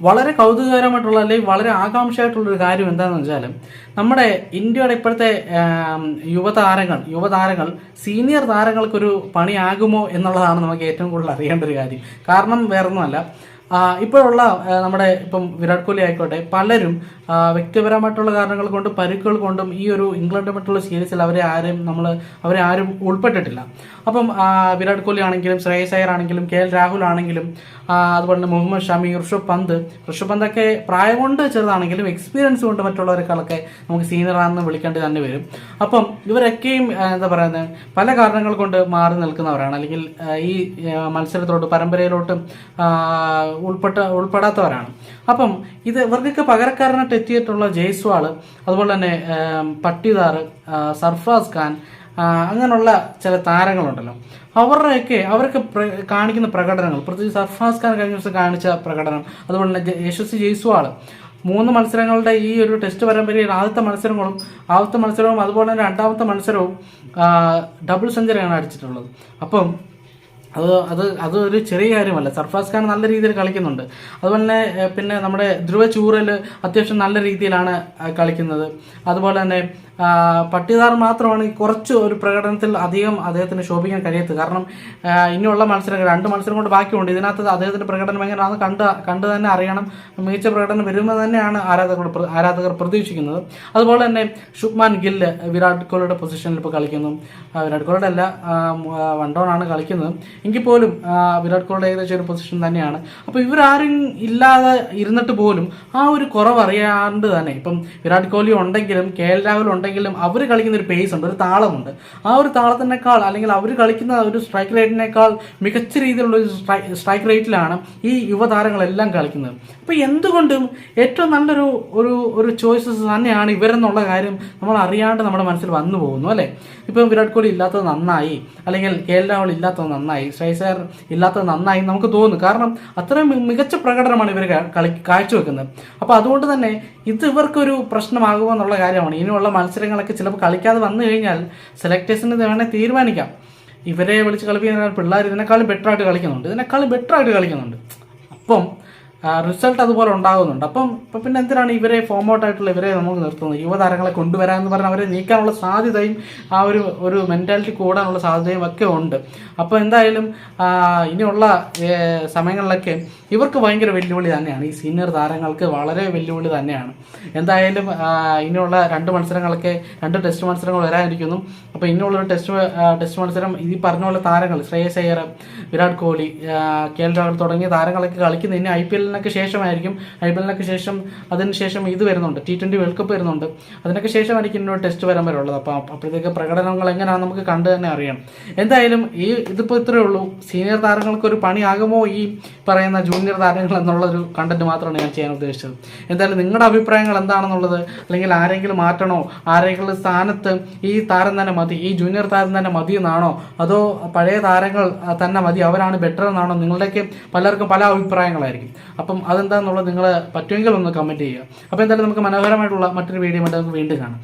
വളരെ കൗതുകകരമായിട്ടുള്ള അല്ലെങ്കിൽ വളരെ ആകാംക്ഷയായിട്ടുള്ള ഒരു കാര്യം എന്താണെന്ന് വെച്ചാൽ നമ്മുടെ ഇന്ത്യയുടെ ഇപ്പോഴത്തെ യുവതാരങ്ങൾ യുവതാരങ്ങൾ സീനിയർ താരങ്ങൾക്കൊരു പണിയാകുമോ എന്നുള്ളതാണ് നമുക്ക് ഏറ്റവും കൂടുതൽ അറിയേണ്ട ഒരു കാര്യം. കാരണം വേറൊന്നുമല്ല. ഇപ്പോഴുള്ള നമ്മുടെ ഇപ്പം വിരാട് കോഹ്ലി ആയിക്കോട്ടെ പലരും വ്യക്തിപരമായിട്ടുള്ള കാരണങ്ങൾ കൊണ്ടും പരുക്കുകൾ കൊണ്ടും ഈ ഒരു ഇംഗ്ലണ്ടുമായിട്ടുള്ള സീരീസിൽ അവരെ ആരും നമ്മൾ അവരെ ആരും ഉൾപ്പെട്ടിട്ടില്ല. അപ്പം വിരാട് കോഹ്ലി ആണെങ്കിലും ശ്രേയസ് അയ്യർ ആണെങ്കിലും കെ എൽ രാഹുൽ ആണെങ്കിലും അതുപോലെ തന്നെ മുഹമ്മദ് ഷമി ഋഷഭ് പന്ത് ഋഷഭ് പന്തൊക്കെ പ്രായം കൊണ്ട് ചെറുതാണെങ്കിലും എക്സ്പീരിയൻസ് കൊണ്ട് മറ്റുള്ളവരെക്കാളൊക്കെ നമുക്ക് സീനിയറാണെന്ന് വിളിക്കേണ്ടി തന്നെ വരും. അപ്പം ഇവരൊക്കെയും എന്താ പറയുന്നത് പല കാരണങ്ങൾ കൊണ്ട് മാറി നിൽക്കുന്നവരാണ്. അല്ലെങ്കിൽ ഈ മത്സരത്തിലോട്ട് പരമ്പരയിലോട്ട് ഉൾപ്പെട്ട ഉൾപ്പെടാത്തവരാണ്. അപ്പം ഇത് ഇവർക്കൊക്കെ പകരക്കാരനായിട്ട് എത്തിയിട്ടുള്ള ജയ്സ്വാൾ അതുപോലെ തന്നെ പട്ടിദാർ സർഫാസ് ഖാൻ അങ്ങനെയുള്ള ചില താരങ്ങളുണ്ടല്ലോ. അവരുടെയൊക്കെ അവരൊക്കെ പ്ര- കാണിക്കുന്ന പ്രകടനങ്ങൾ പ്രത്യേകിച്ച് സർഫാസ് ഖാൻ കഴിഞ്ഞ ദിവസം കാണിച്ച പ്രകടനം അതുപോലെ തന്നെ യശസ്വി ജയ്സ്വാൾ മൂന്ന് മത്സരങ്ങളുടെ ഈ ഒരു ടെസ്റ്റ് പരമ്പരയിൽ ആദ്യത്തെ മത്സരങ്ങളും ആദ്യത്തെ മത്സരവും അതുപോലെ തന്നെ രണ്ടാമത്തെ മത്സരവും ഡബിൾ സെഞ്ചുറിയാണ് അടിച്ചിട്ടുള്ളത്. അപ്പം അത് അത് അത് ഒരു ചെറിയ കാര്യമല്ല. സർഫാസ് ഖാൻ നല്ല രീതിയിൽ കളിക്കുന്നുണ്ട്. അതുപോലെ തന്നെ പിന്നെ നമ്മുടെ ധ്രുവ ചൂറൽ അത്യാവശ്യം നല്ല രീതിയിലാണ് കളിക്കുന്നത്. അതുപോലെ തന്നെ പട്ടിദാർ മാത്രമാണ് കുറച്ച് ഒരു പ്രകടനത്തിൽ അധികം അദ്ദേഹത്തിന് ശോഭിക്കാൻ കഴിയത്ത് കാരണം ഇനിയുള്ള മത്സരങ്ങൾ രണ്ട് മത്സരം കൊണ്ട് ബാക്കിയുണ്ട്. ഇതിനകത്ത് അദ്ദേഹത്തിന്റെ പ്രകടനം എങ്ങനെയാണെന്ന് കണ്ട് കണ്ട് തന്നെ അറിയണം. മികച്ച പ്രകടനം വരുമ്പോൾ തന്നെയാണ് ആരാധകർ ആരാധകർ പ്രതീക്ഷിക്കുന്നത്. അതുപോലെ തന്നെ ശുഭ്മാൻ ഗില്ല് വിരാട് കോഹ്ലിയുടെ പൊസിഷനിൽ ഇപ്പോൾ കളിക്കുന്നു. വിരാട് കോഹ്ലിയുടെ അല്ല വൺ ഡൗൺ ആണ് കളിക്കുന്നത്. എങ്കിൽ പോലും വിരാട് കോഹ്ലിയുടെ ഏകദേശം ഒരു പൊസിഷൻ തന്നെയാണ്. അപ്പോൾ ഇവരാരും ഇല്ലാതെ ഇരുന്നിട്ട് പോലും ആ ഒരു കുറവ് അറിയാണ്ട് തന്നെ ഇപ്പം വിരാട് കോഹ്ലി ഉണ്ടെങ്കിലും കെ എൽ രാഹുൽ ഉണ്ടെങ്കിലും അവർ കളിക്കുന്ന ഒരു പേസ് ഉണ്ട് ഒരു താളമുണ്ട്. ആ ഒരു താളത്തിനേക്കാൾ അല്ലെങ്കിൽ അവർ കളിക്കുന്ന ഒരു സ്ട്രൈക്ക് റേറ്റിനേക്കാൾ മികച്ച രീതിയിലുള്ള ഒരു സ്ട്രൈക്ക് റേറ്റിലാണ് ഈ യുവതാരങ്ങളെല്ലാം കളിക്കുന്നത്. അപ്പോൾ എന്തുകൊണ്ടും ഏറ്റവും നല്ലൊരു ഒരു ഒരു ചോയ്സസ് തന്നെയാണ് ഇവരെന്നുള്ള കാര്യം നമ്മൾ അറിയാണ്ട് നമ്മുടെ മനസ്സിൽ വന്നു പോകുന്നു അല്ലേ? ഇപ്പം വിരാട് കോഹ്ലി ഇല്ലാത്തത് നന്നായി അല്ലെങ്കിൽ കെ എൽ രാഹുൽ ഇല്ലാത്തത് നന്നായി ശ്രേയസർ ഇല്ലാത്തത് നന്നായി നമുക്ക് തോന്നുന്നു. കാരണം അത്രയും മികച്ച പ്രകടനമാണ് ഇവർ കളി കാഴ്ചവെക്കുന്നത്. അപ്പോൾ അതുകൊണ്ട് തന്നെ ഇത് ഇവർക്കൊരു പ്രശ്നമാകുമോ എന്നുള്ള കാര്യമാണ് ഇനിയുള്ള മത്സരങ്ങളൊക്കെ ചിലപ്പോൾ കളിക്കാതെ വന്നു കഴിഞ്ഞാൽ സെലക്ടേഴ്സിന് വേണേൽ തീരുമാനിക്കാം. ഇവരെ വിളിച്ച് കളിപ്പിക്കാൻ പിള്ളേർ ഇതിനേക്കാളും ബെറ്ററായിട്ട് കളിക്കുന്നുണ്ട്. ഇതിനേക്കാളും ബെറ്ററായിട്ട് കളിക്കുന്നുണ്ട്. അപ്പം റിസൾട്ട് അതുപോലെ ഉണ്ടാകുന്നുണ്ട്. അപ്പം ഇപ്പം പിന്നെ എന്തിനാണ് ഇവരെ ഫോം ഔട്ട് ആയിട്ടുള്ള ഇവരെ നമുക്ക് നിർത്തുന്നത്? യുവതാരങ്ങളെ കൊണ്ടുവരാൻ എന്ന് പറഞ്ഞാൽ അവരെ നീക്കാനുള്ള സാധ്യതയും ആ ഒരു ഒരു മെന്റാലിറ്റി കൂടാനുള്ള സാധ്യതയും ഒക്കെ ഉണ്ട്. അപ്പോൾ എന്തായാലും ഇനിയുള്ള സമയങ്ങളിലൊക്കെ ഇവർക്ക് ഭയങ്കര വെല്ലുവിളി തന്നെയാണ്. ഈ സീനിയർ താരങ്ങൾക്ക് വളരെ വെല്ലുവിളി തന്നെയാണ്. എന്തായാലും ഇനിയുള്ള രണ്ട് മത്സരങ്ങളൊക്കെ രണ്ട് ടെസ്റ്റ് മത്സരങ്ങൾ വരാനിരിക്കുന്നു. അപ്പോൾ ഇനിയുള്ള ടെസ്റ്റ് ടെസ്റ്റ് മത്സരം ഈ പറഞ്ഞ പോലെ താരങ്ങൾ ശ്രേയസ് അയ്യർ വിരാട് കോഹ്ലി കെ എൽ രാഹുൽ തുടങ്ങിയ താരങ്ങളൊക്കെ കളിക്കുന്ന ഇനി ഐ പി എല്ലിനൊക്കെ ശേഷമായിരിക്കും ഐ പി എല്ലിനൊക്കെ ശേഷം അതിന് ശേഷം ഇത് വരുന്നുണ്ട് ടി ട്വന്റി വേൾഡ് കപ്പ് വരുന്നുണ്ട്. അതിനൊക്കെ ശേഷമായിരിക്കും ഇന്നൊരു ടെസ്റ്റ് വരാൻ വരുള്ളത് അപ്പോൾ അപ്പോഴത്തേക്ക് പ്രകടനങ്ങൾ എങ്ങനെയാണെന്ന് നമുക്ക് കണ്ട് തന്നെ അറിയാം. എന്തായാലും ഈ ഇതിപ്പോൾ ഇത്രയേ ഉള്ളൂ. സീനിയർ താരങ്ങൾക്ക് ഒരു പണിയാകുമോ ഈ പറയുന്ന ജൂനിയർ താരങ്ങൾ എന്നുള്ളൊരു കണ്ടന്റ് മാത്രമാണ് ഞാൻ ചെയ്യാൻ ഉദ്ദേശിച്ചത്. എന്തായാലും നിങ്ങളുടെ അഭിപ്രായങ്ങൾ എന്താണെന്നുള്ളത് അല്ലെങ്കിൽ ആരെങ്കിലും മാറ്റണോ ആരെങ്കിലും സ്ഥാനത്ത് ഈ താരം തന്നെ മതി ഈ ജൂനിയർ താരം തന്നെ മതി എന്നാണോ അതോ പഴയ താരങ്ങൾ തന്നെ മതി അവരാണ് ബെറ്റർ എന്നാണോ നിങ്ങളുടെയൊക്കെ പലർക്കും പല അഭിപ്രായങ്ങളായിരിക്കും. അപ്പം അതെന്താണെന്നുള്ളത് നിങ്ങൾ പറ്റുമെങ്കിൽ ഒന്ന് കമന്റ് ചെയ്യുക. അപ്പോൾ എന്തായാലും നമുക്ക് മനോഹരമായിട്ടുള്ള മറ്റൊരു വീഡിയോ നമുക്ക് വീണ്ടും കാണാം.